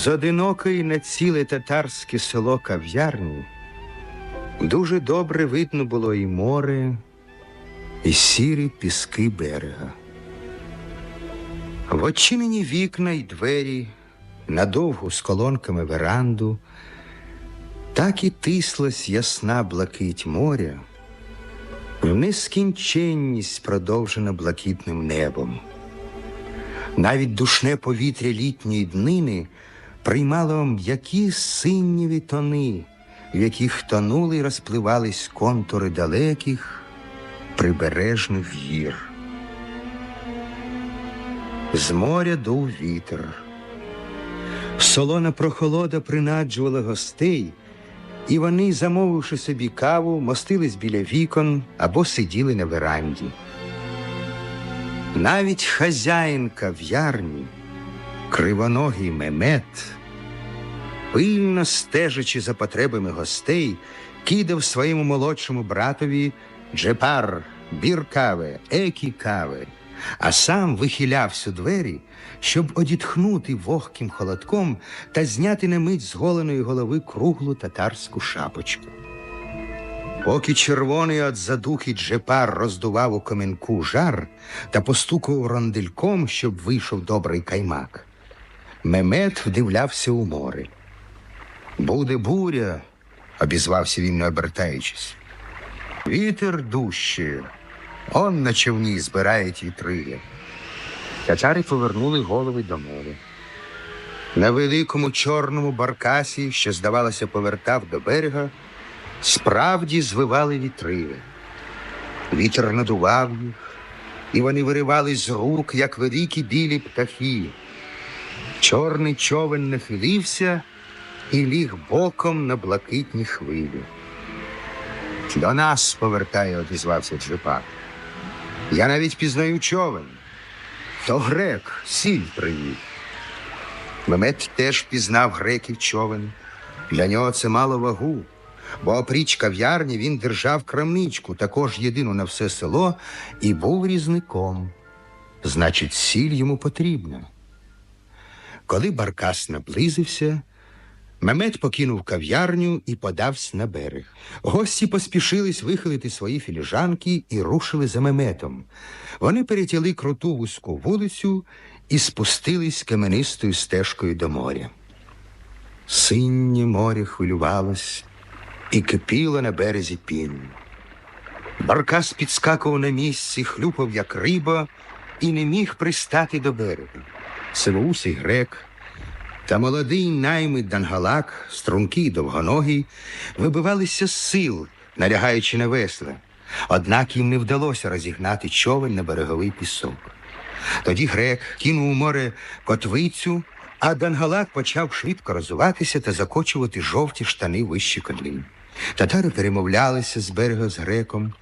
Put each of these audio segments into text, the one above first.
З одинокої на ціле татарське село кав'ярні дуже добре видно було і море, і сірі піски берега. В очинені вікна й двері, на довгу з колонками веранду, так і тислась ясна блакить моря, в нескінченність продовжена блакитним небом. Навіть душне повітря літньої днини приймало м'які синєві тони, в яких тонули й розпливались контури далеких прибережних гір. З моря дув вітер. Солона прохолода принаджувала гостей, і вони, замовивши собі каву, мостились біля вікон або сиділи на веранді. Навіть хазяїн кав'ярні, кривоногий мемет, пильно стежачи за потребами гостей, кидав своєму молодшому братові джепар, бір кави, екі кави, а сам вихилявся у двері, щоб одітхнути вогким холодком та зняти на мить з голеної голови круглу татарську шапочку. Поки червоний от задухи джепар роздував у каменку жар та постукував рондельком, щоб вийшов добрий каймак. Мемет вдивлявся у море. Буде буря, обізвався він, не обертаючись. Вітер дужче, он на човні збирають вітри. Татари повернули голови до моря. На великому чорному баркасі, що, здавалося, повертав до берега, справді звивали вітри. Вітер надував їх, і вони виривались з рук, як великі білі птахи. Чорний човен нахилився і ліг боком на блакитні хвилі. До нас повертає, одізвався Джипак. Я навіть пізнаю човен. То грек, сіль привів. Мемет теж пізнав греків човен. Для нього це мало вагу, бо опріч кав'ярні він держав крамничку, також єдину на все село, і був різником. Значить, сіль йому потрібна. Коли Баркас наблизився, Мемет покинув кав'ярню і подався на берег. Гості поспішились вихилити свої філіжанки і рушили за Меметом. Вони перетяли круту вузьку вулицю і спустились каменистою стежкою до моря. Синє море хвилювалось і кипіло на березі пін. Баркас підскакував на місці, хлюпав, як риба, і не міг пристати до берега. Сивоусий грек та молодий наймит Дангалак, стрункий й довгоногий, вибивалися з сил, налягаючи на весла. Однак їм не вдалося розігнати човен на береговий пісок. Тоді грек кинув у море котвицю, а Дангалак почав швидко розуватися та закочувати жовті штани вище кодлин. Татари перемовлялися з берега з греком.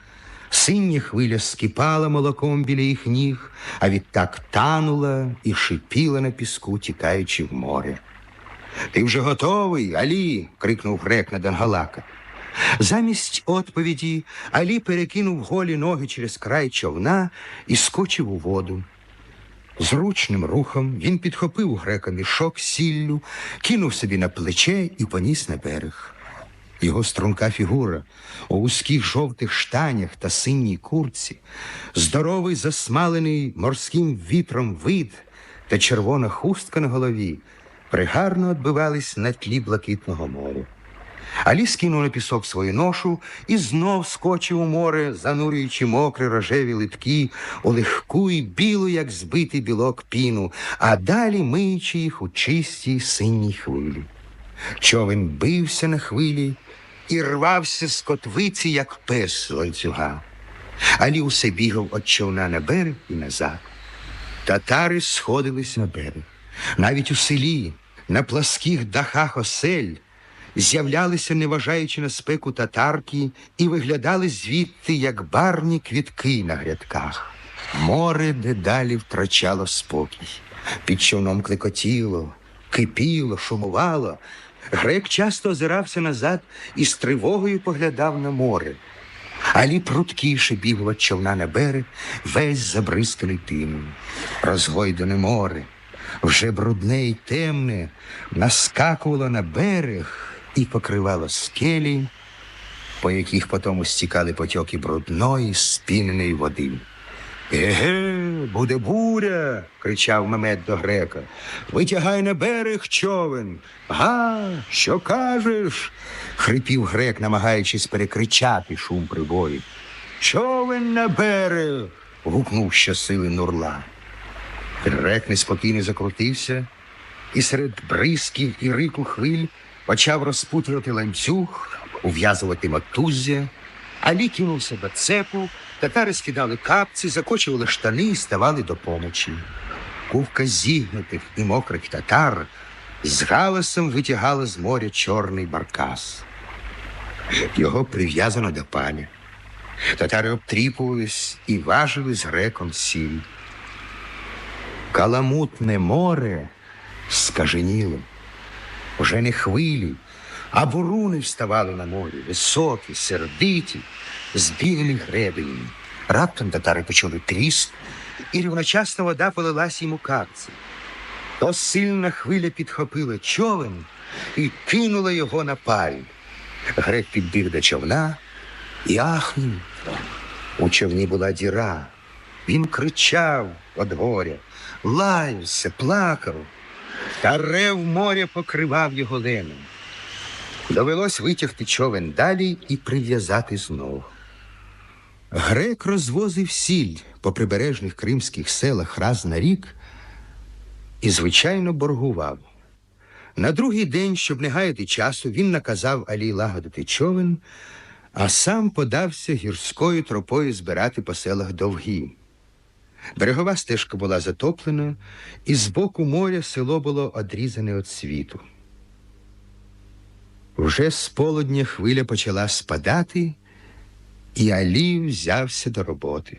Синя хвиля скипала молоком біля їх ніг, а відтак танула і шипіла на піску, тікаючи в море. Ти вже готовий, Алі. крикнув грек на Дангалака. Замість відповіді Алі перекинув голі ноги через край човна і скочив у воду. Зручним рухом він підхопив грека мішок сіллю, кинув собі на плече і поніс на берег. Його струнка фігура у вузьких жовтих штанях та синій курці, здоровий засмалений морським вітром вид та червона хустка на голові пригарно відбивались на тлі блакитного моря. Алі скинув на пісок свою ношу і знов скочив у море, занурюючи мокрі рожеві литки у легку і білу, як збитий білок піну, а далі миючи їх у чистій синій хвилі. Човен бився на хвилі і рвався з котвиці, як пес з ланцюга. Алі усе бігав від човна на берег і назад. Татари сходились на берег. Навіть у селі, на пласких дахах осель, з'являлися, неважаючи на спеку татарки, і виглядали звідти, як барні квітки на грядках. Море дедалі втрачало спокій. Під човном клекотіло, кипіло, шумувало. Грек часто озирався назад і з тривогою поглядав на море. Алі пруткіше біг від човна на берег, весь забризканий тином. Розгойдане море, вже брудне й темне, наскакувало на берег і покривало скелі, по яких потому стікали потоки брудної, спіненої води. Еге, буде буря. кричав Мемед до грека. Витягай на берег човен. Га, що кажеш? хрипів грек, намагаючись перекричати шум прибою. Човен на берег. гукнув щосили Нурла. Грек неспокійно закрутився і серед бризків і рику хвиль почав розпутувати ланцюг, ув'язувати мотуззя, Алі кинувся до цепу, татари скидали капці, закочували штани і ставали до помочі. Кувка зігнутих і мокрих татар з галасом витягала з моря чорний баркас. Його прив'язано до паня. Татари обтріпувались і важили з греком сіль. Каламутне море скаженіло. Уже не хвилі, а буруни вставали на морі, високі, сердиті, збігли гребені. Раптом татари почули тріск, і рівночасно вода полилась йому капці. То сильна хвиля підхопила човен і кинула його на паль. Грек підбіг до човна і ахнув. У човні була діра. Він кричав від горя, лаявся, плакав, та рев моря покривав його леном. Довелось витягти човен далі і прив'язати знову. Грек розвозив сіль по прибережних кримських селах раз на рік і, звичайно, боргував. На другий день, щоб не гаяти часу, він наказав Алі лагодити човен, а сам подався гірською тропою збирати по селах довгі. Берегова стежка була затоплена, і з боку моря село було одрізане від світу. Вже з полудня хвиля почала спадати, і Алі взявся до роботи.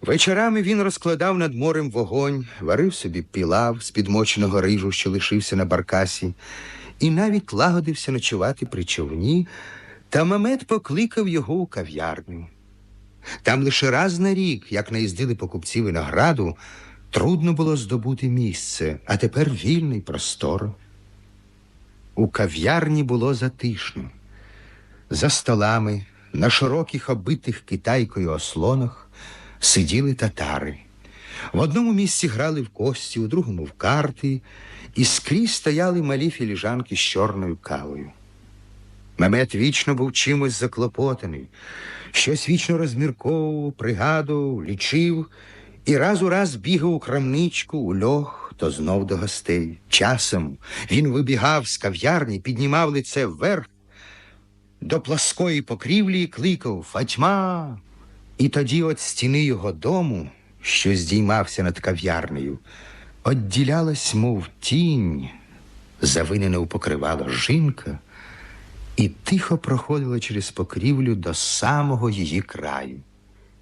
Вечорами він розкладав над морем вогонь, варив собі пілав з підмоченого рижу, що лишився на баркасі, і навіть лагодився ночувати при човні, та Мамед покликав його у кав'ярню. Там лише раз на рік, як наїздили покупці винограду, трудно було здобути місце, а тепер вільний простор. У кав'ярні було затишно. За столами, на широких оббитих китайкою ослонах сиділи татари. В одному місці грали в кості, у другому в карти, і скрізь стояли малі філіжанки з чорною кавою. Мемет вічно був чимось заклопотаний, щось вічно розмірковував, пригадував, лічив і раз у раз бігав у крамничку, у льох, то знов до гостей. Часом він вибігав з кав'ярні, піднімав лице вверх до пласкої покрівлі і кликав Фатьма. І тоді от стіни його дому, що здіймався над кав'ярнею, одділялась, мов тінь, завинена у покривало жінка, і тихо проходила через покрівлю до самого її краю.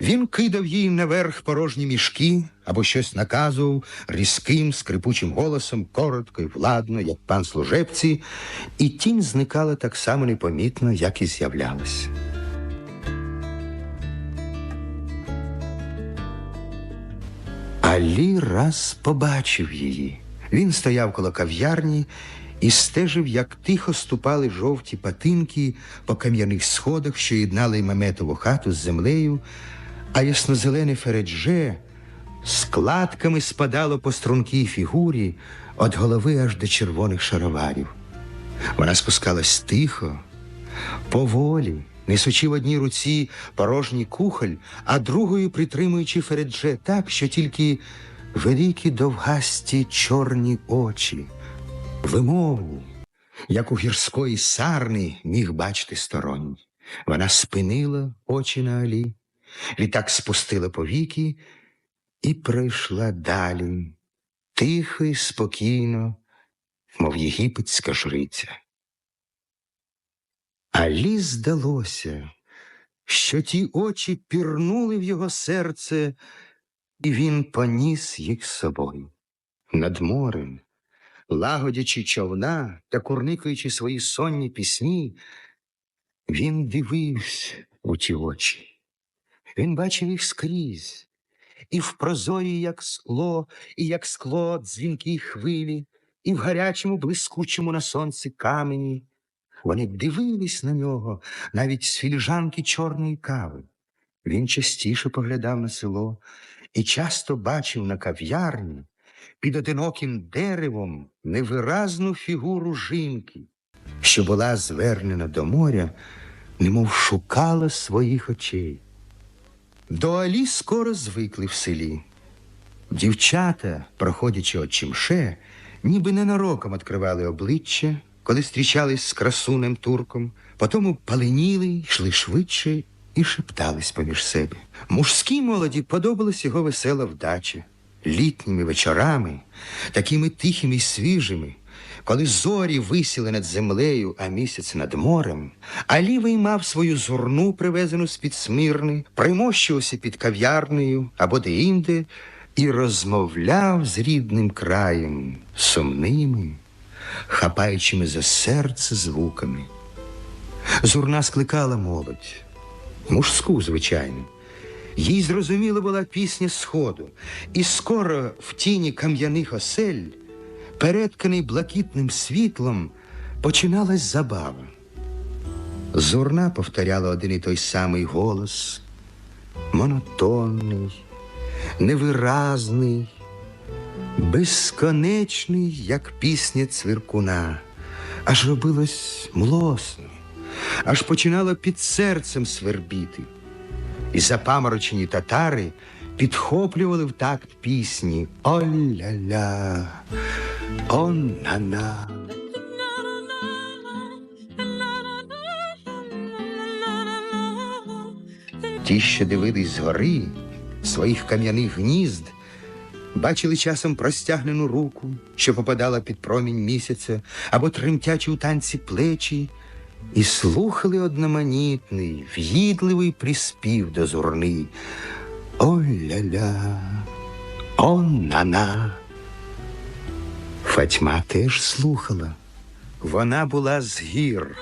Він кидав їй наверх порожні мішки або щось наказував різким, скрипучим голосом, коротко і владно, як пан служебці, і тінь зникала так само непомітно, як і з'являлася. Алі раз побачив її. Він стояв коло кав'ярні і стежив, як тихо ступали жовті патинки по кам'яних сходах, що єднали Маметову хату з землею, а яснозелене фередже складками спадало по стрункій фігурі від голови аж до червоних шароварів. Вона спускалась тихо, поволі, несучи в одній руці порожній кухоль, а другою притримуючи фередже так, що тільки великі довгасті чорні очі, вимову, як у гірської сарни міг бачити сторонній. Вона спинила очі на Алі, відтак спустила повіки і пройшла далі, тихо і спокійно, мов єгипетська жриця. Алі здалося, що ті очі пірнули в його серце, і він поніс їх з собою. Над морем, лагодячи човна та курникаючи свої сонні пісні, він дивився у ті очі. Він бачив їх скрізь, і в прозорі, як скло, і як скло дзвінкі хвилі, і в гарячому, блискучому на сонці камені. Вони дивились на нього навіть з філіжанки чорної кави. Він частіше поглядав на село і часто бачив на кав'ярні під одиноким деревом невиразну фігуру жінки, що була звернена до моря, немов шукала своїх очей. До Алі скоро звикли в селі. Дівчата, проходячи от чимше, ніби ненароком відкривали обличчя, коли зустрічались з красунем турком, потому паленіли, йшли швидше і шептались поміж себе. Мужській молоді подобалась його весела вдача. Літніми вечорами, такими тихими й свіжими, коли зорі висіли над землею, а місяць над морем, Алі виймав свою зурну, привезену з-під смирни, примощувався під кав'ярнею або де-інде і розмовляв з рідним краєм, сумними, хапаючими за серце звуками. Зурна скликала молодь, мужську, звичайно. Їй зрозуміла була пісня Сходу, і скоро в тіні кам'яних осель, перетканий блакитним світлом, починалась забава. Зурна повторяла один і той самий голос, монотонний, невиразний, безконечний, як пісня цвіркуна, аж робилось млосно, аж починало під серцем свербіти. І запаморочені татари підхоплювали в такт пісні О-ля-ля, о-на-на. Ті, що дивились згори своїх кам'яних гнізд, бачили часом простягнену руку, що попадала під промінь місяця, або тремтячі у танці плечі, і слухали одноманітний, в'їдливий приспів до зурни. О-ля-ля, о-на-на. Фатьма теж слухала. Вона була з гір,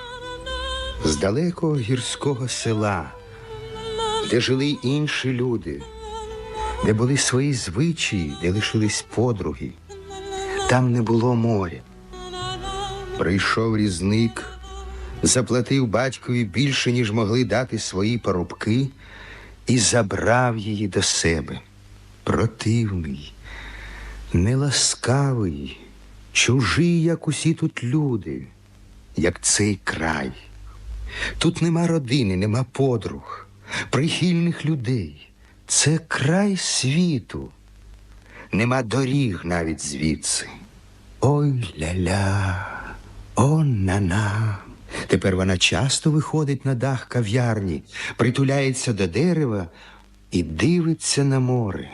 з далекого гірського села, де жили інші люди, де були свої звичаї, де лишились подруги. Там не було моря. Прийшов різник, заплатив батькові більше, ніж могли дати свої парубки, і забрав її до себе. Противний, неласкавий, чужий, як усі тут люди, як цей край. Тут нема родини, нема подруг, прихильних людей. Це край світу, нема доріг навіть звідси. Ой ля-ля, о на-на. Тепер вона часто виходить на дах кав'ярні, притуляється до дерева і дивиться на море.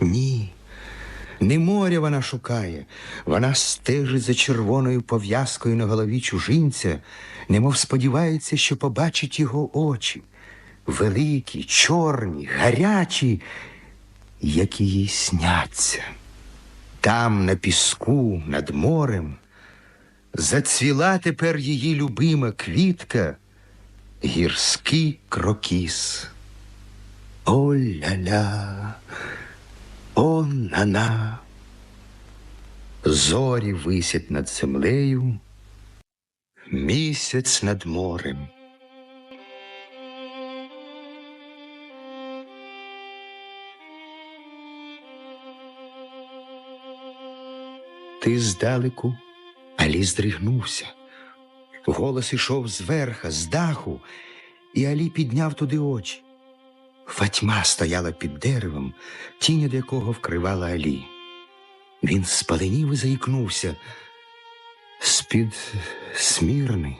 Ні, не моря вона шукає, вона стежить за червоною пов'язкою на голові чужинця, немов сподівається, що побачить його очі, великі, чорні, гарячі, які їй сняться. Там, на піску, над морем, зацвіла тепер її любима квітка, гірський крокіс. О-ля-ля, о-на-на. Зорі висять над землею, місяць над морем. Ти здалеку, Алі здригнувся. Голос ішов зверха, з даху, і Алі підняв туди очі. Фатьма стояла під деревом, тінь від якого вкривала Алі. Він спаленів і заїкнувся. З-під смірни,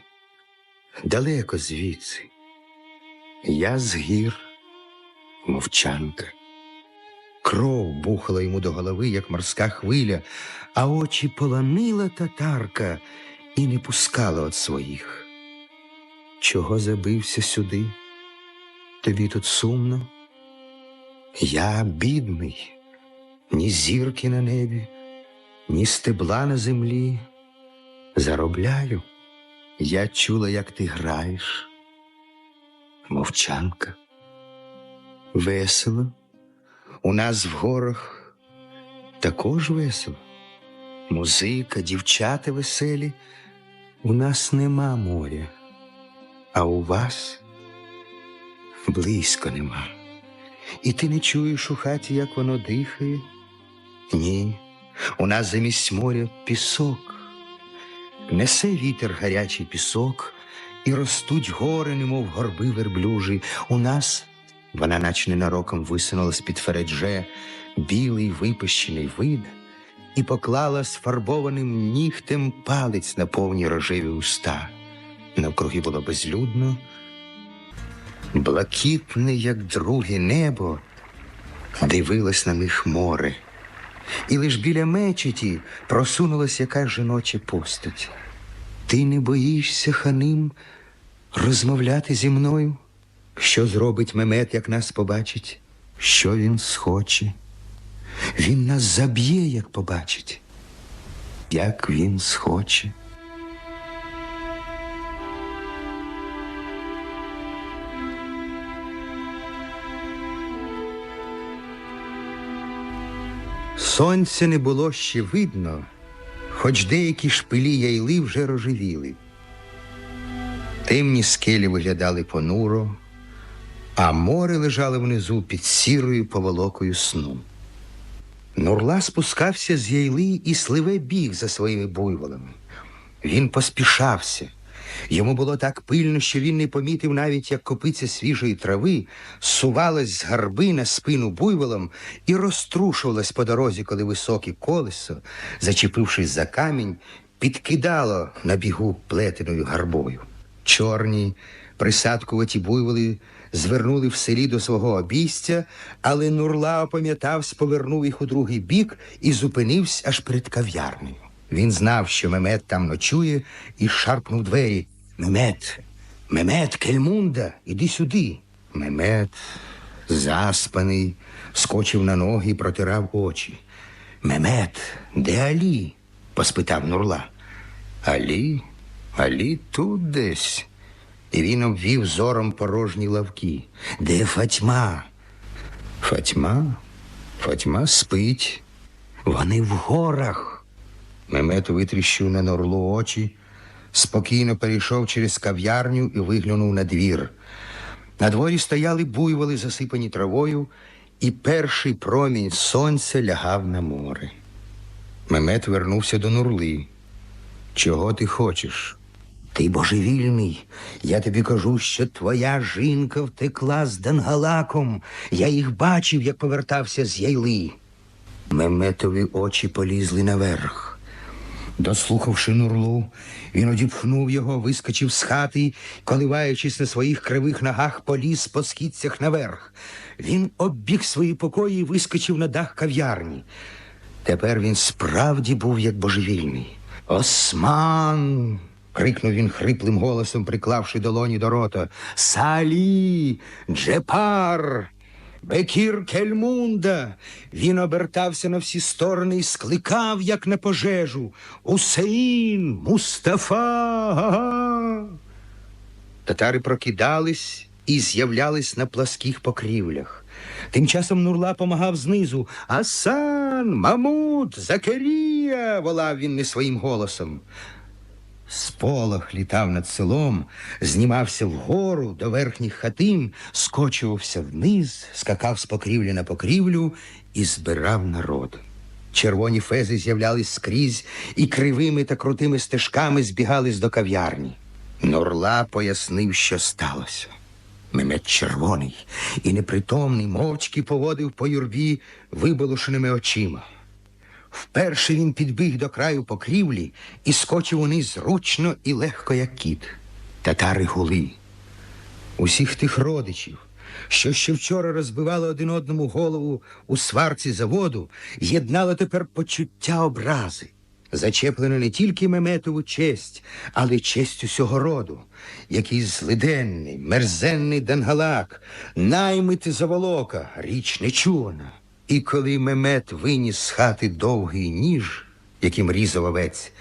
далеко звідси. Я з гір, мовчанка. Кров бухала йому до голови, як морська хвиля, а очі полонила татарка і не пускала від своїх. Чого забився сюди? Тобі тут сумно? Я бідний, ні зірки на небі, ні стебла на землі. Заробляю. Я чула, як ти граєш. Мовчанка. Весело, У нас в горах також весело. Музика, дівчата веселі. У нас нема моря, а у вас близько нема. І ти не чуєш у хаті, як воно дихає? Ні, у нас замість моря пісок. Несе вітер гарячий пісок, і ростуть гори, немов горби верблюжі. У нас вона, наче ненароком, висунула з-під фередже білий випищений вид і поклала сфарбованим нігтем палець на повні рожеві уста. Навкруги було безлюдно, блакитне, як друге небо, дивилось на них море. І лиш біля мечеті просунулась яка жіноча постать. Ти не боїшся, ханим, розмовляти зі мною? Що зробить мемет, як нас побачить? Що він схоче? Він нас заб'є, як побачить. Як він схоче. Сонця не було ще видно, хоч деякі шпилі яйли вже рожевіли. Темні скелі виглядали понуро, а море лежало внизу під сірою поволокою сну. Нурла спускався з яйли і сливе біг за своїми буйволами. Він поспішався. Йому було так пильно, що він не помітив навіть, як копиця свіжої трави сувалась з гарби на спину буйволом і розтрушувалась по дорозі, коли високе колесо, зачепившись за камінь, підкидало на бігу плетеною гарбою. Чорні, присадкуваті буйволи звернули в селі до свого обійстя, але Нурла опам'ятався, повернув їх у другий бік і зупинився аж перед кав'ярнею. Він знав, що Мемет там ночує, і шарпнув двері. Мемет, Мемет, Кельмунда, іди сюди. Мемет, заспаний, скочив на ноги і протирав очі. Мемет, де Алі? поспитав Нурла. Алі? Алі тут десь. І він обвів зором порожні лавки. Де Фатьма? Фатьма? Фатьма спить. Вони в горах. Мемет витріщив на Нурлу очі, спокійно перейшов через кав'ярню і виглянув на двір. На дворі стояли буйволи, засипані травою, і перший промінь сонця лягав на море. Мемет вернувся до Нурли. Чого ти хочеш? Ти божевільний. Я тобі кажу, що твоя жінка втекла з Дангалаком. Я їх бачив, як повертався з яйли. Меметові очі полізли наверх. Дослухавши Нурлу, він одіпхнув його, вискочив з хати, коливаючись на своїх кривих ногах, поліз по східцях наверх. Він оббіг свої покої і вискочив на дах кав'ярні. Тепер він справді був як божевільний. Осман. Крикнув він хриплим голосом, приклавши долоні до рота. Салі, Джепар, Бекір Кельмунда. Він обертався на всі сторони і скликав, як на пожежу. Усеїн, Мустафа. га-га». Татари прокидались і з'являлись на пласких покрівлях. Тим часом Нурла помагав знизу. Асан, Мамут, Закарія. волав він не своїм голосом. Сполох літав над селом, знімався вгору до верхніх хатин, скочувався вниз, скакав з покрівлі на покрівлю і збирав народ. Червоні фези з'являлись скрізь і кривими та крутими стежками збігались до кав'ярні. Нурла пояснив, що сталося. Мемет червоний і непритомний мовчки поводив по юрбі виболошеними очима. Вперше він підбіг до краю покрівлі і скочив униз зручно і легко, як кіт. Татари гули. Усіх тих родичів, що ще вчора розбивали один одному голову у сварці заводу, єднало тепер почуття образи. Зачеплено не тільки Меметову честь, але й честь усього роду, який злиденний, мерзенний Дангалак, наймити заволока, річ нечувана. І коли Мемет виніс з хати довгий ніж, яким різав овець,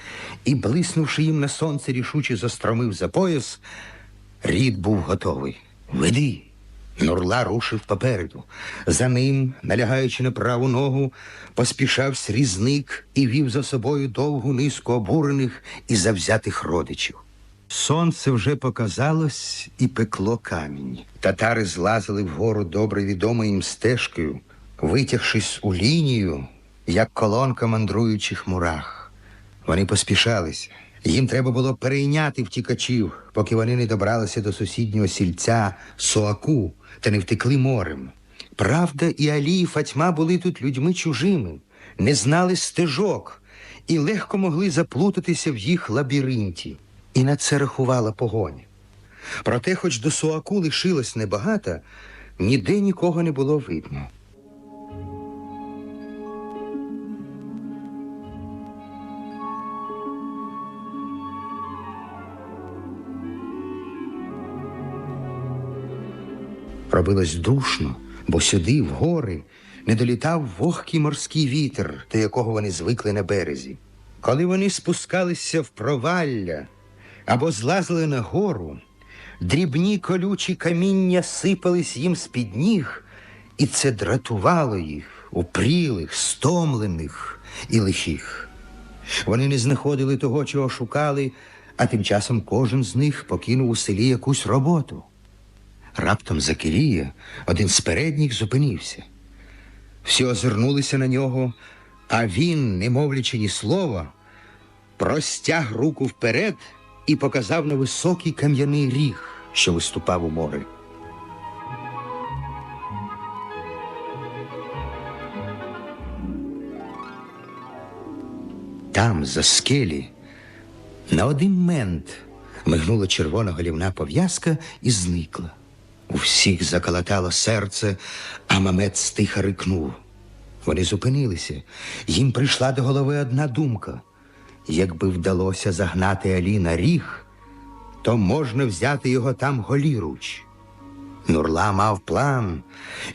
і, блиснувши їм на сонце, рішуче застромив за пояс, рід був готовий. Веди, Нурла рушив попереду. За ним, налягаючи на праву ногу, поспішав срізник і вів за собою довгу низку обурених і завзятих родичів. Сонце вже показалось і пекло камінь. Татари злазили вгору добре відомою їм стежкою, витягшись у лінію, як колонка мандруючих мурах. Вони поспішалися. Їм треба було перейняти втікачів, поки вони не добралися до сусіднього сільця Соаку та не втекли морем. Правда, і Алі, і Фатьма були тут людьми чужими, не знали стежок і легко могли заплутатися в їх лабіринті. І на це рахувала погоня. Проте, хоч до Соаку лишилось небагато, ніде нікого не було видно. Робилось душно, бо сюди, в гори, не долітав вогкий морський вітер, до якого вони звикли на березі. Коли вони спускалися в провалля або злазили на гору, дрібні колючі каміння сипались їм з-під ніг, і це дратувало їх, упрілих, стомлених і лихих. Вони не знаходили того, чого шукали, а тим часом кожен з них покинув у селі якусь роботу. Раптом Закирія, один з передніх, зупинився. Всі озирнулися на нього, а він, не мовлячи ні слова, простяг руку вперед і показав на високий кам'яний ріг, що виступав у море. Там, за скелі, на один мент мигнула червона голівна пов'язка і зникла. У всіх заколотало серце, а Мамед стиха рикнув. Вони зупинилися. Їм прийшла до голови одна думка. Якби вдалося загнати Алі на ріг, то можна взяти його там голіруч. Нурла мав план.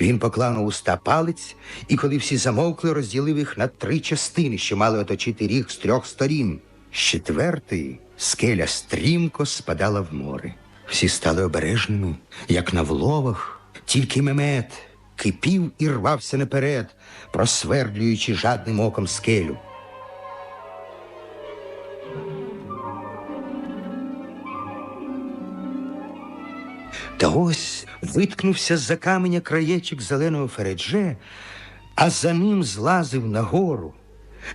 Він поклав на уста палець, і коли всі замовкли, розділив їх на три частини, що мали оточити ріг з трьох сторін. З четвертої скеля стрімко спадала в море. Всі стали обережними, як на вловах, тільки мемет кипів і рвався наперед, просвердлюючи жадним оком скелю. Та ось виткнувся з-за каменя краєчик зеленого фередже, а за ним злазив нагору,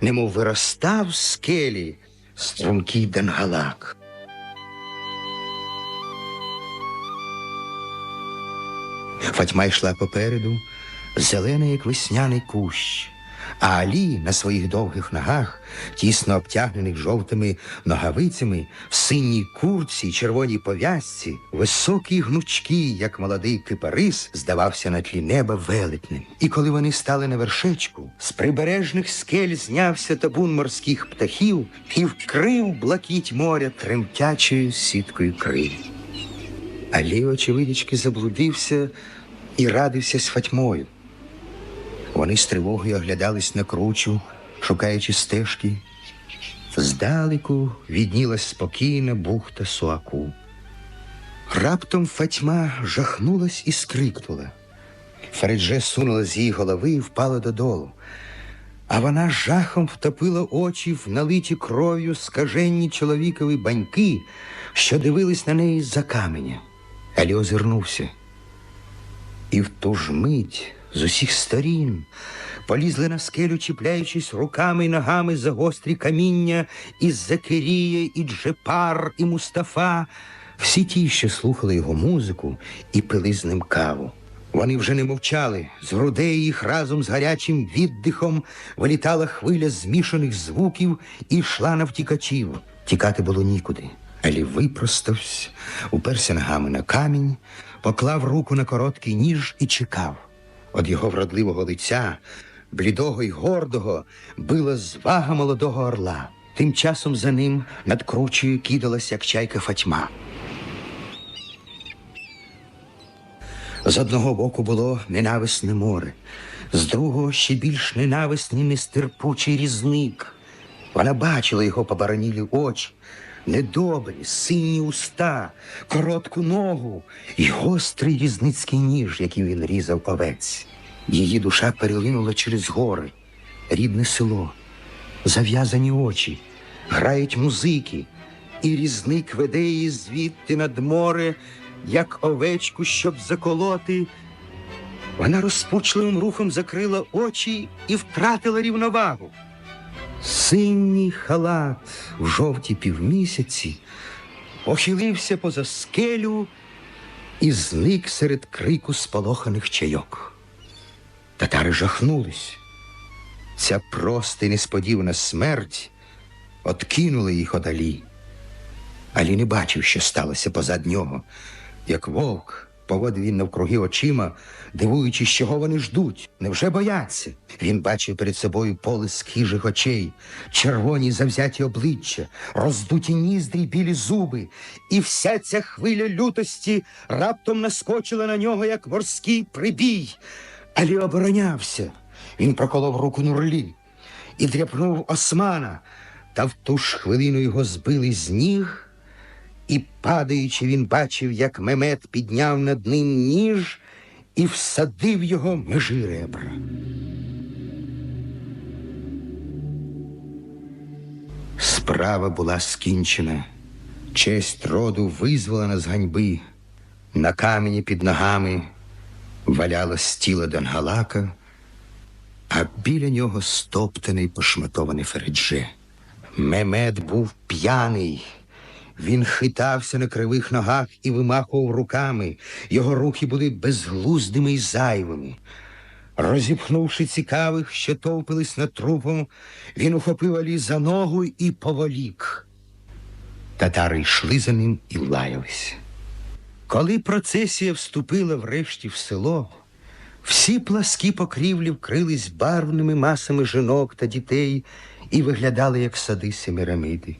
немов виростав з скелі стрункий дангалак. Фатьма йшла попереду, зелена, як весняний кущ, а Алі на своїх довгих ногах, тісно обтягнених жовтими ногавицями, в синій курці й червоній пов'язці, високий гнучкий, як молодий кипарис, здавався на тлі неба велетним. І коли вони стали на вершечку, з прибережних скель знявся табун морських птахів і вкрив блакіть моря тремтячою сіткою крил. Алі, очевидячки, заблудився і радився з Фатьмою. Вони з тривогою оглядались на кручу, шукаючи стежки. Здалеку віднілась спокійна бухта Суаку. Раптом Фатьма жахнулась і скрикнула. Фередже сунула з її голови і впала додолу. А вона жахом втопила очі в налиті кров'ю скаженні чоловікові баньки, що дивились на неї з-за каменя. Алі озирнувся. І в ту ж мить з усіх сторін полізли на скелю, чіпляючись руками й ногами за гострі каміння, і Закирія, і Джепар, і Мустафа, всі ті, що слухали його музику і пили з ним каву. Вони вже не мовчали. З грудей їх разом з гарячим віддихом вилітала хвиля змішаних звуків і йшла на втікачів. Тікати було нікуди. Алі випростався, уперся ногами на камінь, поклав руку на короткий ніж і чекав. Од його вродливого лиця, блідого й гордого, била звага молодого орла. Тим часом за ним над кручею кидалась, як чайка Фатьма. З одного боку було ненависне море, з другого ще більш ненависний нестерпучий різник. Вона бачила його побаранілі очі, недобрі, сині уста, коротку ногу і гострий різницький ніж, яким він різав овець. Її душа перелинула через гори, рідне село, зав'язані очі, грають музики, і різник веде її звідти над море, як овечку, щоб заколоти. Вона розпучливим рухом закрила очі і втратила рівновагу. Синій халат в жовтій півмісяці похилився поза скелю і зник серед крику сполоханих чайок. Татари жахнулись. Ця проста і несподівана смерть откинула їх одалі. Алі не бачив, що сталося позад нього, як вовк. Поводив він навкруги очима, дивуючись, чого вони ждуть, невже бояться. Він бачив перед собою полиск хижих очей, червоні завзяті обличчя, роздуті ніздрі й білі зуби, і вся ця хвиля лютості раптом наскочила на нього, як морський прибій. Алі оборонявся. Він проколов руку Нурлі і дряпнув османа, та в ту ж хвилину його збили з ніг. І, падаючи, він бачив, як Мемет підняв над ним ніж і всадив його межі ребра. Справа була скінчена. Честь роду визволена з ганьби. На камені під ногами валялось тіло Дангалака, а біля нього стоптаний пошматований Фередже. Мемет був п'яний. Він хитався на кривих ногах і вимахував руками. Його рухи були безглуздими й зайвими. Розіпхнувши цікавих, що товпились над трупом, він ухопив Алі за ногу і поволік. Татари йшли за ним і лаялись. Коли процесія вступила врешті в село, всі пласкі покрівлі вкрились барвними масами жінок та дітей і виглядали, як сади Семірамиди.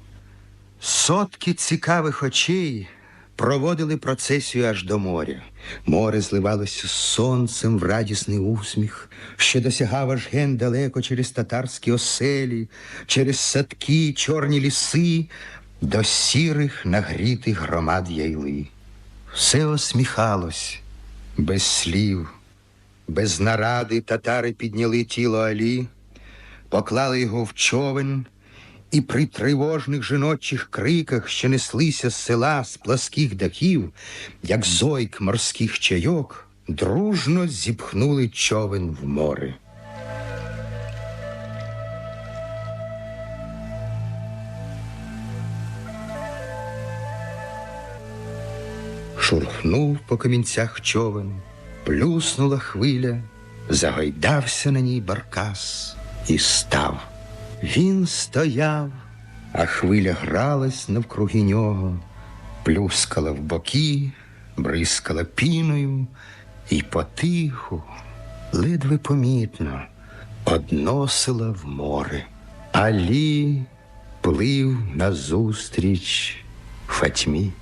Сотки цікавих очей проводили процесію аж до моря. Море зливалося з сонцем в радісний усміх, що досягав аж ген далеко через татарські оселі, через садки, чорні ліси, до сірих нагрітих громад яйли. Все осміхалось без слів, без наради татари підняли тіло Алі, поклали його в човен. І при тривожних жіночих криках, що неслися з села з пласких дахів, як зойк морських чайок, дружно зіпхнули човен в море. Шурхнув по камінцях човен, плюснула хвиля, загойдався на ній баркас і став. Він стояв, а хвиля гралась навкруги нього, плюскала в боки, бризкала піною і потиху, ледве помітно, односила в море. Алі плив назустріч Фатьмі.